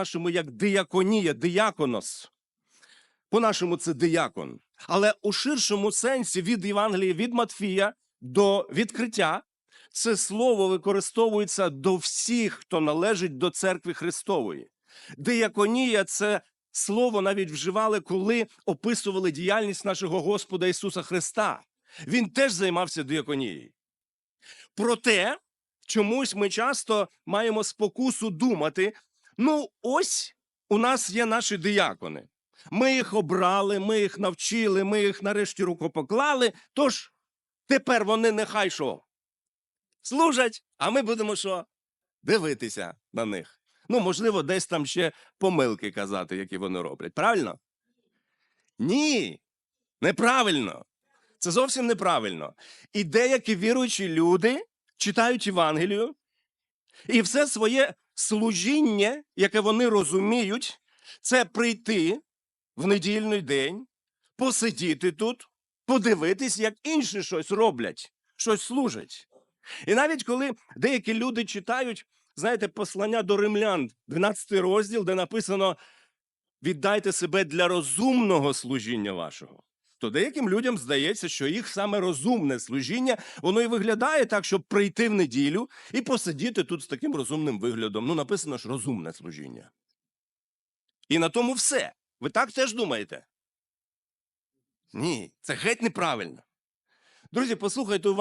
по-нашому як дияконія, дияконос. По-нашому це диякон. Але у ширшому сенсі від Євангелія від Матфія до відкриття це слово використовується до всіх, хто належить до церкви Христової. Дияконія це слово навіть вживали, коли описували діяльність нашого Господа Ісуса Христа. Він теж займався дияконією. Проте чомусь ми часто маємо спокусу думати: ну, ось у нас є наші диякони. Ми їх обрали, ми їх навчили, ми їх нарешті рукопоклали. Тож тепер вони нехай що? Служать, а ми будемо що? Дивитися на них. Ну, можливо, десь там ще помилки казати, які вони роблять. Правильно? Ні, неправильно. Це зовсім неправильно. І деякі віруючі люди читають Євангелію, і все своє служіння, яке вони розуміють, це прийти в недільний день, посидіти тут, подивитись, як інші щось роблять, щось служать. І навіть коли деякі люди читають, знаєте, послання до римлян, 12 розділ, де написано: віддайте себе для розумного служіння вашого. То деяким людям здається, що їх саме розумне служіння, воно і виглядає так, щоб прийти в неділю і посидіти тут з таким розумним виглядом. Ну, написано ж розумне служіння. І на тому все. Ви так теж думаєте? Ні, це геть неправильно. Друзі, послухайте уважно.